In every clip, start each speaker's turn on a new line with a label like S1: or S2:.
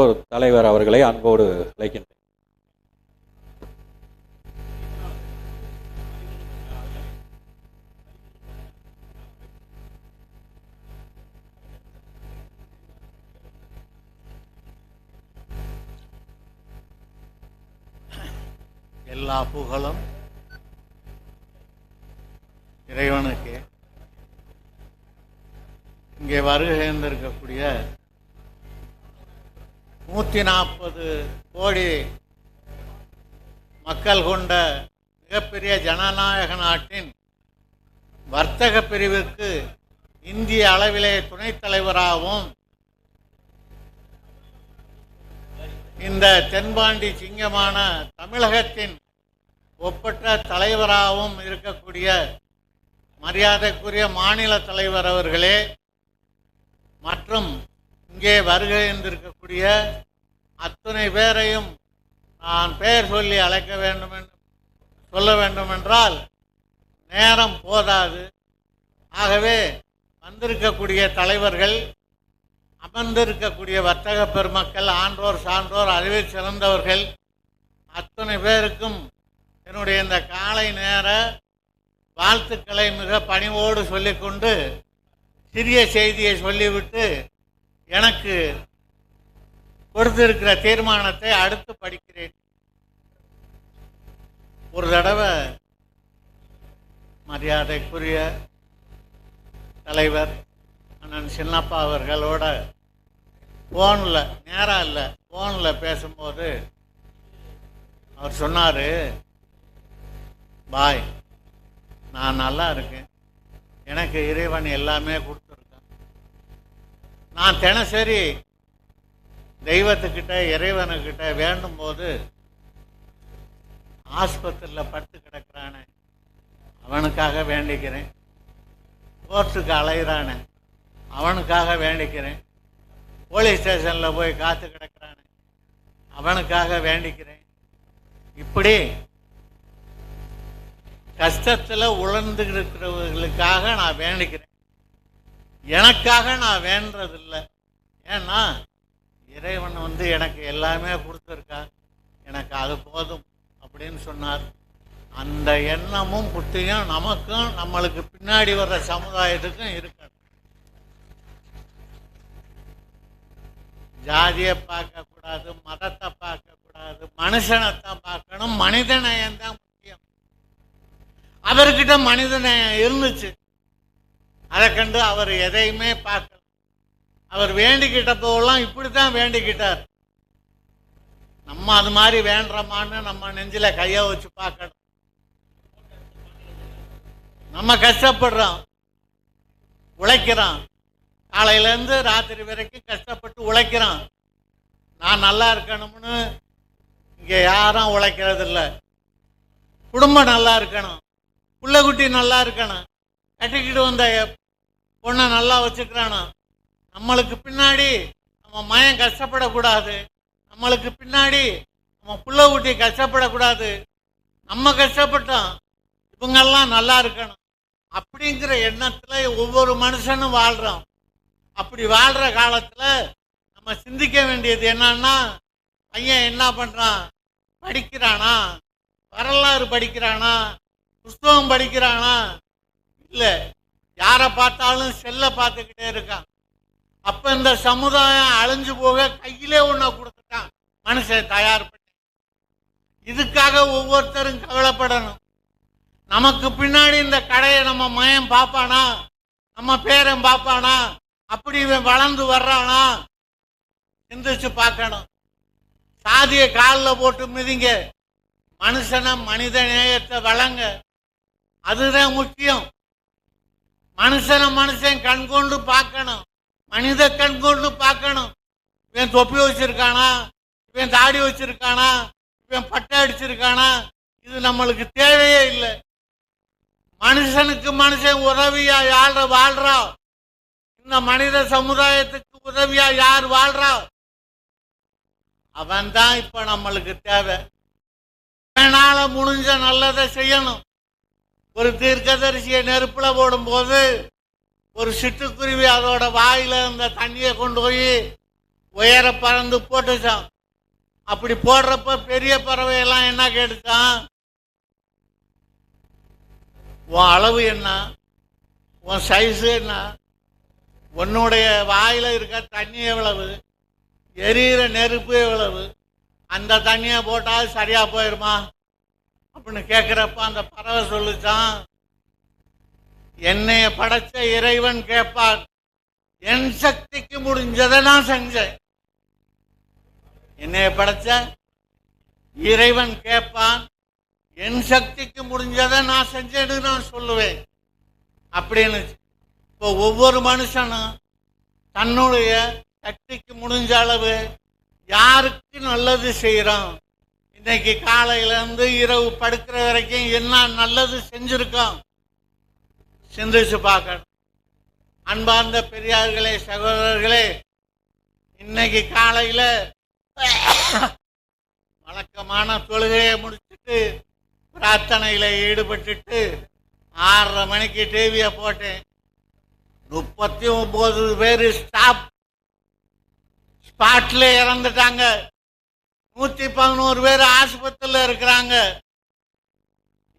S1: ஒரு தலைவர் அவர்களை அன்போடு அழைக்கின்றேன்.
S2: எல்லா புகழும் இறைவனுக்கு. இங்கே வருகை இருந்திருக்கக்கூடிய நூற்றி நாற்பது கோடி மக்கள் கொண்ட மிகப்பெரிய ஜனநாயக நாட்டின் வர்த்தக பிரிவிற்கு இந்திய அளவிலே துணைத் தலைவராகவும் இந்த தென்பாண்டி சிங்கமான தமிழகத்தின் ஒப்பற்ற தலைவராகவும் இருக்கக்கூடிய மரியாதைக்குரிய மாநில தலைவர் அவர்களே மற்றும் இங்கே வருகை இருந்திருக்கக்கூடிய அத்தனை பேரையும் நான் பெயர் சொல்லி அழைக்க வேண்டும் என்று சொல்ல வேண்டும் என்றால் நேரம் போதாது. ஆகவே வந்திருக்கக்கூடிய தலைவர்கள் அமர்ந்திருக்கக்கூடிய வர்த்தக பெருமக்கள் ஆன்றோர் சான்றோர் அறிவில் சிறந்தவர்கள் அத்தனை பேருக்கும் என்னுடைய இந்த காலை நேர வாழ்த்துக்களை மிக பணிவோடு சொல்லிக்கொண்டு சிறிய செய்தியை சொல்லிவிட்டு எனக்கு பொறுத்திருக்கிற தீர்மானத்தை அடுத்து படிக்கிறேன். ஒரு தடவை மரியாதைக்குரிய தலைவர் அண்ணன் சின்னப்பா அவர்களோட ஃபோனில் நேராக இல்லை ஃபோனில் பேசும்போது அவர் சொன்னார் பாய் நான் நல்லா இருக்கேன். எனக்கு இறைவன் எல்லாமே கொடுத்துருக்கான். நான் தினசரி தெய்வத்துக்கிட்ட இறைவனுக்கிட்ட வேண்டும் போது ஆஸ்பத்திரியில் படுத்து கிடக்கிறானே. அவனுக்காக வேண்டிக்கிறேன். கோர்ட்டுக்கு அலைகிறானே அவனுக்காக வேண்டிக்கிறேன். போலீஸ் ஸ்டேஷனில் போய் காத்து கிடக்கிறானே. அவனுக்காக வேண்டிக்கிறேன். இப்படி கஷ்டத்தில் உழந்து இருக்கிறவர்களுக்காக நான் வேண்டிக்கிறேன். எனக்காக நான் வேண்டதில்லை. ஏன்னா இறைவன் வந்து எனக்கு எல்லாமே கொடுத்துருக்கா எனக்கு அது போதும் அப்படின்னு சொன்னார். அந்த எண்ணமும் புத்தியும் நமக்கும் நம்மளுக்கு பின்னாடி வர்ற சமுதாயத்துக்கும் இருக்கணும். ஜாதியை பார்க்கக்கூடாது மதத்தை பார்க்கக்கூடாது மனுஷனைத்தான் பார்க்கணும். மனிதநேயம் தான் முக்கியம். அவர்கிட்ட மனித நயம் இருந்துச்சு. அதை கண்டு அவர் எதையுமே பார்க்கல. அவர் வேண்டிக்கிட்ட போகலாம் இப்படித்தான் வேண்டிக்கிட்டார். நம்ம அது மாதிரி வேண்டுறோமான்னு நம்ம நெஞ்சில் கைய வச்சு பார்க்கணும். நம்ம கஷ்டப்படுறோம். உழைக்கிறோம். காலையில இருந்து ராத்திரி வரைக்கும் கஷ்டப்பட்டு உழைக்கிறோம். நான் நல்லா இருக்கணும்னு இங்க யாரும் உழைக்கிறது இல்லை குடும்பம் நல்லா இருக்கணும். பிள்ளைக்குட்டி நல்லா இருக்கணும். கட்டிக்கிட்டு வந்த பொண்ணை நல்லா வச்சுக்கிறானோ? நம்மளுக்கு பின்னாடி நம்ம மயம் கஷ்டப்படக்கூடாது. நம்மளுக்கு பின்னாடி நம்ம புள்ள குட்டி கஷ்டப்படக்கூடாது. நம்ம கஷ்டப்பட்டோம் இவங்கெல்லாம் நல்லா இருக்கணும். அப்படிங்கிற எண்ணத்தில் ஒவ்வொரு மனுஷனும் வாழ்கிறோம் அப்படி வாழ்கிற காலத்தில் நம்ம சிந்திக்க வேண்டியது என்னன்னா பையன் என்ன பண்ணுறான் படிக்கிறானா? வரலாறு படிக்கிறானா? புஸ்தகம் படிக்கிறானா? இல்லை யாரை பார்த்தாலும் செல்லை பார்த்துக்கிட்டே இருக்கான். அப்ப இந்த சமுதாயம் அழிஞ்சு போக கையிலே ஒன்ன கொடுத்துட்டான் மனுஷன் தயார் பண்ணி இதுக்காக ஒவ்வொருத்தரும் கவலைப்படணும். நமக்கு பின்னாடி இந்த கடையை நம்ம மயம் பார்ப்பானா நம்ம பேரன் பார்ப்பானா அப்படி இவன் வளர்ந்து வர்றானா? சிந்திச்சு பார்க்கணும். சாதியை காலில் போட்டு மிதிங்க. மனுஷனை மனித நேயத்தை வளங்க. அதுதான் முக்கியம். மனுஷனை மனுஷன் கண் கொண்டு பார்க்கணும். மனித கண் கொண்டு பார்க்கணும். இவன் தொப்பி வச்சிருக்கானா? இவன் தாடி வச்சிருக்கானா? இவன் பட்டை அடிச்சிருக்கானா? இது நம்மளுக்கு தேவையே இல்லை. மனுஷனுக்கு மனுஷன் உதவியா யார் வாழ்றா? இந்த மனித சமுதாயத்துக்கு உதவியா யார் வாழ்றா? அவன் தான் இப்ப நம்மளுக்கு தேவை. அவனால முடிஞ்ச நல்லதை செய்யணும். ஒரு தீர்க்கதரிசியை நெருப்புல போடும்போது ஒரு சிட்டுக்குருவி அதோட வாயில இருந்த தண்ணியை கொண்டு போய் உயர பறந்து போட்டுச்சான் அப்படி போடுறப்ப பெரிய பறவை எல்லாம் என்ன கேட்டுச்சான் உன் அளவு என்ன? உன் சைஸ் என்ன? உன்னுடைய வாயில இருக்க தண்ணி எவ்வளவு? எரியிற நெருப்பு எவ்வளவு? அந்த தண்ணியை போட்டால் சரியா போயிருமா? அப்படின்னு கேட்குறப்ப அந்த பறவை சொல்லுச்சான் என்னைய படைச்ச இறைவன் கேட்பான். என் சக்திக்கு முடிஞ்சதை நான் செஞ்சேன். என்னைய படைச்ச இறைவன் கேட்பான். என் சக்திக்கு முடிஞ்சதை நான் செஞ்சேன்னு நான் சொல்லுவேன். அப்படின்னு இப்போ ஒவ்வொரு மனுஷனும் தன்னுடைய சக்திக்கு முடிஞ்ச அளவு யாருக்கு நல்லது செய்கிறோம் இன்னைக்கு காலையில இருந்து இரவு படுக்கிற வரைக்கும் என்ன நல்லது செஞ்சுருக்கோம் சிந்திச்சு பார்க்கணும் அன்பார்ந்த பெரியார்களே சகோதரர்களே இன்னைக்கு காலையில வழக்கமான தொழுகையை முடிச்சுட்டு பிரார்த்தனையில ஈடுபட்டுட்டு ஆறரை மணிக்கு டிவியை போட்டேன். முப்பத்தி ஒன்பது பேர் ஸ்டாப் ஸ்பாட்ல இறந்துட்டாங்க. நூத்தி பதினோரு பேர் ஆஸ்பத்திரியில இருக்கிறாங்க.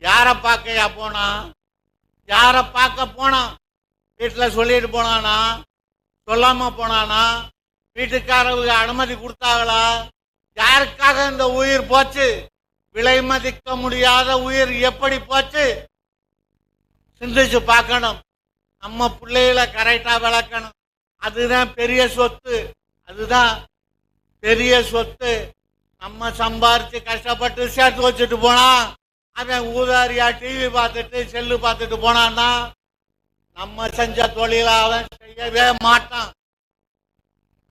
S2: யாரை பார்க்கையா போனா? யாரை பார்க்க போனான்? வீட்டில் சொல்லிட்டு போனானா? சொல்லாம போனானா? வீட்டுக்காரவுக்கு அனுமதி கொடுத்தாங்களா? யாருக்காக இந்த உயிர் போச்சு? விலை மதிக்க முடியாத உயிர் எப்படி போச்சு? சிந்திச்சு பார்க்கணும். நம்ம பிள்ளைகளை கரெக்டாக விளக்கணும் அதுதான் பெரிய சொத்து. அதுதான் பெரிய சொத்து. நம்ம சம்பாரித்து கஷ்டப்பட்டு சேர்த்து வச்சுட்டு போனா அவன் ஊதாரியா டிவி பார்த்துட்டு செல்லு பார்த்துட்டு போனான்னா நம்ம செஞ்ச தொழிலை அவன் செய்யவே மாட்டான்.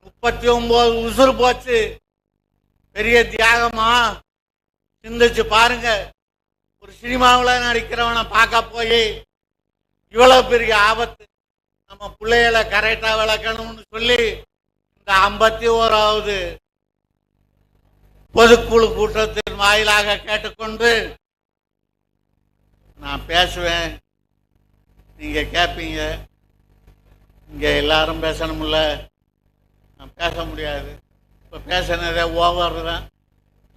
S2: முப்பத்தி ஒன்பது உசுறு போச்சு. பெரிய தியாகமா சிந்திச்சு பாருங்க. ஒரு சினிமாவில் நடிக்கிறவனை பார்க்க போய் இவ்வளோ பெரிய ஆபத்து. நம்ம பிள்ளைகளை கரெக்டாக விளக்கணும்னு சொல்லி இந்த ஐம்பத்தி ஓராவது பொதுக்குழு கூட்டத்தின் வாயிலாக கேட்டுக்கொண்டு நான் பேசுவேன். நீங்கள் கேட்பீங்க இங்கே எல்லாரும் பேசணும்ல. நான் பேச முடியாது. இப்போ பேசினதே ஓவர் தான்.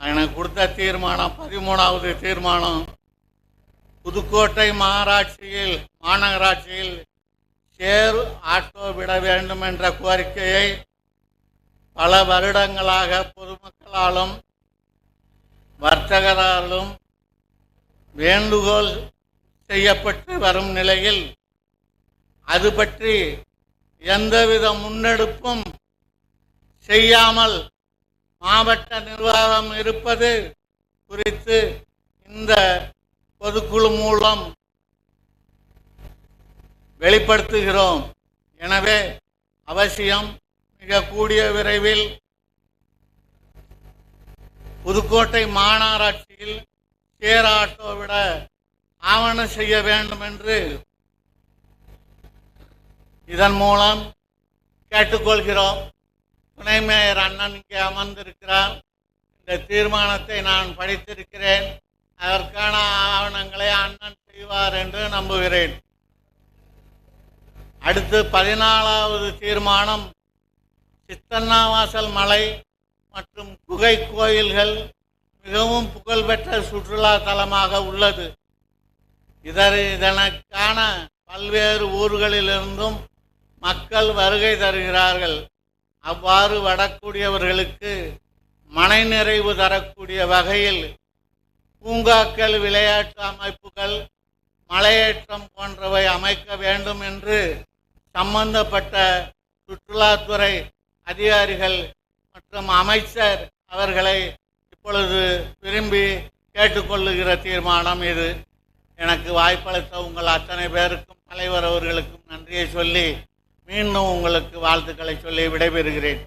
S2: எனக்கு கொடுத்த தீர்மானம் பதிமூணாவது தீர்மானம். புதுக்கோட்டை மாநகராட்சியில் மாநகராட்சியில் சேர் ஆட்டோ விட வேண்டும் என்ற கோரிக்கையை பல வருடங்களாக பொதுமக்களாலும் வர்த்தகராலும் வேண்டுகோள் செய்யப்பட்டு வரும் நிலையில் அது பற்றி எந்தவித முன்னெடுப்பும் செய்யாமல் மாவட்ட நிர்வாகம் இருப்பது குறித்து இந்த பொதுக்குழு மூலம் வெளிப்படுத்துகிறோம். எனவே அவசியம் மிக கூடிய விரைவில் புதுக்கோட்டை மாநகராட்சியில் சேர் ஆட்டோ என்ன செய்ய வேண்டும் என்று இதன் மூலம் கேட்டுக்கொள்கிறோம். துணை மேயர் அண்ணன் இங்கே அமர்ந்திருக்கிறார். இந்த தீர்மானத்தை நான் படித்திருக்கிறேன். அதற்கான ஆவணங்களை அண்ணன் செய்வார் என்று நம்புகிறேன். அடுத்து பதினாலாவது தீர்மானம் சித்தன்னாவாசல் மலை மற்றும் குகை கோயில்கள் மிகவும் புகழ்பெற்ற சுற்றுலா தலமாக உள்ளது. இதர் இதனுக்கான பல்வேறு ஊர்களிலிருந்தும் மக்கள் வருகை தருகிறார்கள். அவ்வாறு வரக்கூடியவர்களுக்கு மனை நிறைவு தரக்கூடிய வகையில் பூங்காக்கள் விளையாட்டு அமைப்புகள் மலையேற்றம் போன்றவை அமைக்க வேண்டும் என்று சம்பந்தப்பட்ட சுற்றுலாத்துறை அதிகாரிகள் மற்றும் அமைச்சர் அவர்களை இப்பொழுது விரும்பி கேட்டுக்கொள்ளுகிற தீர்மானம் இது. எனக்கு வாய்ப்பளித்த உங்கள் அத்தனை பேருக்கும் தலைவர் அவர்களுக்கும் நன்றியை சொல்லி மீண்டும் உங்களுக்கு வாழ்த்துக்களை சொல்லி விடைபெறுகிறேன்.